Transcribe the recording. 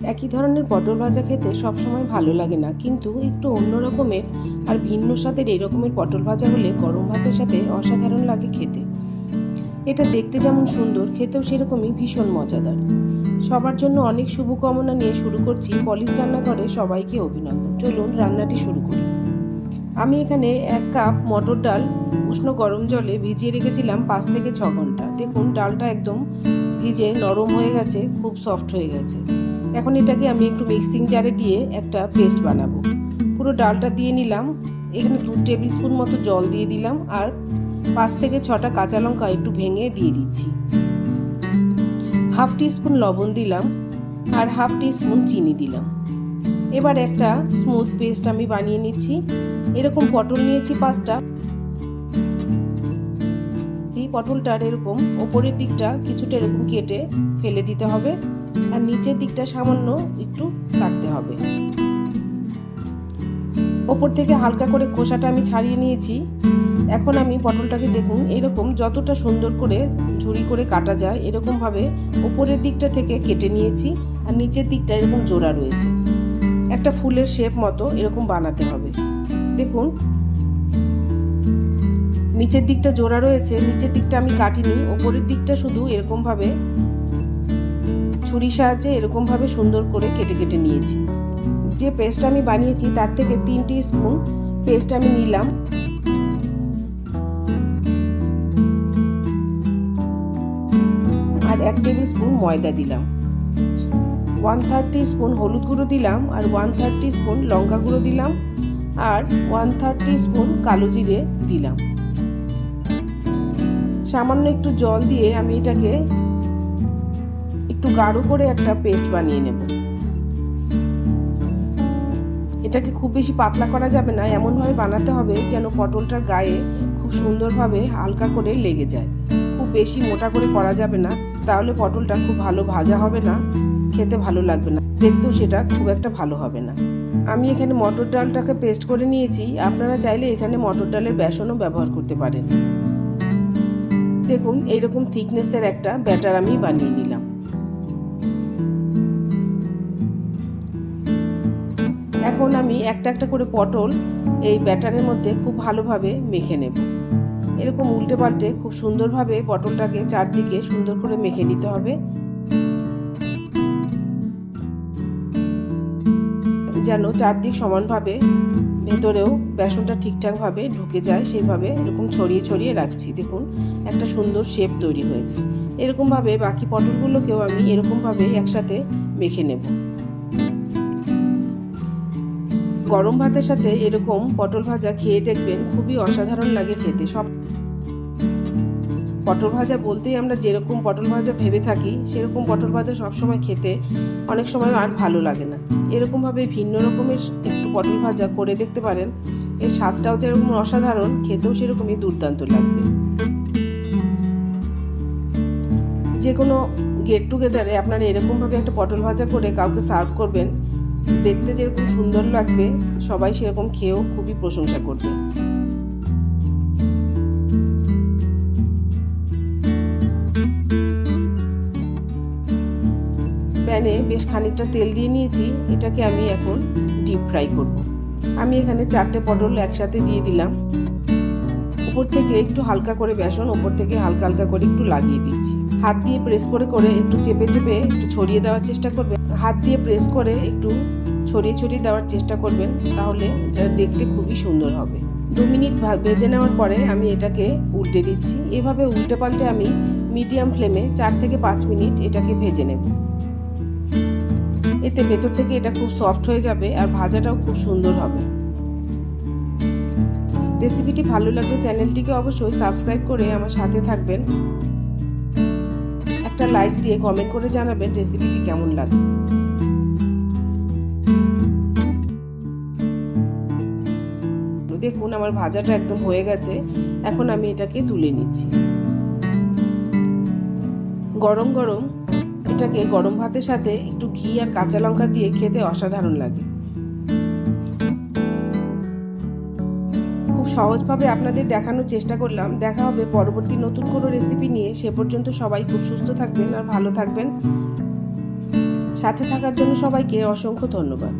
একই ধরনের পটল ভাজা খেতে সবসময় ভালো লাগে না, কিন্তু একটু অন্য রকমের আর ভিন্ন স্বাদের এই রকমের পটল ভাজা হলে গরম ভাতের সাথে অসাধারণ লাগে খেতে। এটা দেখতে যেমন সুন্দর, খেতেও সেরকমই ভীষণ মজাদার। সবার জন্য অনেক শুভকামনা নিয়ে শুরু করছি পলিশ রান্নাঘরে সবাইকে অভিনন্দন। চলুন রান্নাটি শুরু করি। আমি এখানে এক কাপ মটর ডাল উষ্ণ গরম জলে ভিজিয়ে রেখেছিলাম পাঁচ থেকে ছ ঘণ্টা। দেখুন, ডালটা একদম ভিজে নরম হয়ে গেছে, খুব সফট হয়ে গেছে। এখন এটাকে আমি একটু মিক্সিং জারে দিয়ে একটা পেস্ট বানাবো। পুরো ডালটা দিয়ে নিলাম, এখানে দু টেবিল স্পুন মতো জল দিয়ে দিলাম, আর পাঁচ থেকে ছটা কাঁচা লঙ্কা একটু ভেঙে দিয়ে দিচ্ছি। হাফ স্পুন লবণ দিলাম, আর হাফ স্পুন চিনি দিলাম। এবার একটা স্মুথ পেস্ট আমি বানিয়ে নিচ্ছি। এরকম পটল নিয়েছি পাঁচটা। পটলটার এরকম ওপরের দিকটা কিছুটা এরকম কেটে ফেলে দিতে হবে। আর নিচের দিকটা সামান্য একটু কাটতে হবে। ওপর থেকে হালকা করে খোসাটা আমি ছাড়িয়ে নিয়েছি। এখন আমি পটলটাকে দেখুন, এরকম যতটা সুন্দর করে ঝুড়ি করে কাটা যায়, এরকমভাবে ওপরের দিকটা থেকে কেটে নিয়েছি আর নিচের দিকটা এরকম জোড়া রয়েছে। একটা ফুলের শেপ মতো এরকম বানাতে হবে। দেখুন, নিচের দিকটা জোড়া রয়েছে, নিচের দিকটা আমি কাটিনি, ওপরের দিকটা শুধু এরকমভাবে ছুরি সাহায্যে এরকমভাবে সুন্দর করে কেটে কেটে নিয়েছি। যে পেস্ট আমি বানিয়েছি, তার থেকে তিনটি স্পুন পেস্ট আমি নিলাম। আর এক টেবিল স্পুন ময়দা দিলাম। ওয়ান থার্টি স্পুন হলুদ গুঁড়ো দিলাম আর ওয়ান থার্টি স্পুন লঙ্কা গুঁড়ো দিলাম আর ওয়ান থার্টি স্পুন কালো জিরে দিলাম। সামান্য একটু জল দিয়ে আমি এটাকে একটু গাঢ় করে একটা পেস্ট বানিয়ে নেব। এটাকে খুব বেশি পাতলা করা যাবে না, এমনভাবে বানাতে হবে যেন পটলটার গায়ে খুব সুন্দরভাবে হালকা করে লেগে যায়। খুব বেশি মোটা করে করা যাবে না, তাহলে পটলটা খুব ভালো ভাজা হবে না, খেতে ভালো লাগবে না। দেখতেও সেটা খুব একটা ভালো হবে না। আমি এখানে মটর ডালটাকে পেস্ট করে নিয়েছি, আপনারা চাইলে এখানে মটর ডালের বেসনও ব্যবহার করতে পারেন। দেখুন, এইরকম থিকনেসের একটা ব্যাটার আমি বানিয়ে নিলাম। এখন আমি একটা একটা করে পটল এই ব্যাটারের মধ্যে খুব ভালোভাবে মেখে নেব। এরকম উল্টে পাল্টে খুব সুন্দরভাবে পটলটাকে চারদিকে সুন্দর করে মেখে নিতে হবে। যেন চারদিক সমানভাবে ভেতরেও বেসনটা ঠিকঠাকভাবে ঢুকে যায়, সেইভাবে এরকম ছড়িয়ে ছড়িয়ে রাখছি। দেখুন, একটা সুন্দর শেপ তৈরি হয়েছে। এরকমভাবে বাকি পটলগুলোকেও আমি এরকমভাবে একসাথে মেখে নেব। গরম ভাতের সাথে এরকম পটল ভাজা খেয়ে দেখবেন খুবই অসাধারণ লাগে খেতে। সব পটল ভাজা বলতেই আমরা যেরকম পটল ভাজা ভেবে থাকি, সেরকম পটল ভাজা সবসময় খেতে অনেক সময় আর ভালো লাগে না। এরকমভাবে ভিন্ন রকমের একটু পটল ভাজা করে দেখতে পারেন, এর স্বাদটাও যেরকম অসাধারণ, খেতেও সেরকমই দুর্দান্ত লাগবে। যে কোনো গেট টুগেদারে আপনারা এরকমভাবে একটা পটল ভাজা করে কাউকে সার্ভ করবেন দেখতে যেরকম সুন্দর লাগবে, সবাই সেরকম খেয়েও খুবই প্রশংসা করবে। প্যানে বেশ খানিকটা তেল দিয়ে নিয়েছি, এটাকে আমি এখন ডিপ ফ্রাই করব। আমি এখানে চারটে পটল একসাথে দিয়ে দিলাম। উপর থেকে একটু হালকা করে বেসন উপর থেকে হালকা হালকা করে একটু লাগিয়ে দিচ্ছি। হাত দিয়ে প্রেস করে করে একটু চেপে চেপে একটু ছড়িয়ে দেওয়ার চেষ্টা করবে হাত দিয়ে প্রেস করে একটু ছড়িয়ে ছড়িয়ে দেওয়ার চেষ্টা করবেন, তাহলে এটা দেখতে খুবই সুন্দর হবে। দু মিনিট ভেজে নেওয়ার পরে আমি এটাকে উল্টে দিচ্ছি। এভাবে উল্টে পাল্টে আমি মিডিয়াম ফ্লেমে চার থেকে পাঁচ মিনিট এটাকে ভেজে নেব। এতে ভেতর থেকে এটা খুব সফট হয়ে যাবে আর ভাজাটাও খুব সুন্দর হবে। রেসিপিটি ভালো লাগলে চ্যানেলটিকে অবশ্যই সাবস্ক্রাইব করে আমার সাথে থাকবেন। একটা লাইক দিয়ে কমেন্ট করে জানাবেন রেসিপিটি কেমন লাগে দেখুন, আমার ভাজাটা একদম হয়ে গেছে। এখন আমি এটাকে তুলে নিচ্ছি। গরম গরম এটাকে গরম ভাতের সাথে একটু ঘি আর কাঁচা লঙ্কা দিয়ে খেতে অসাধারণ লাগে। সহজভাবে আপনাদের দেখানোর চেষ্টা করলাম। দেখা হবে পরবর্তী নতুন কোনো রেসিপি নিয়ে। সে পর্যন্ত সবাই খুব সুস্থ থাকবেন আর ভালো থাকবেন। সাথে থাকার জন্য সবাইকে অসংখ্য ধন্যবাদ।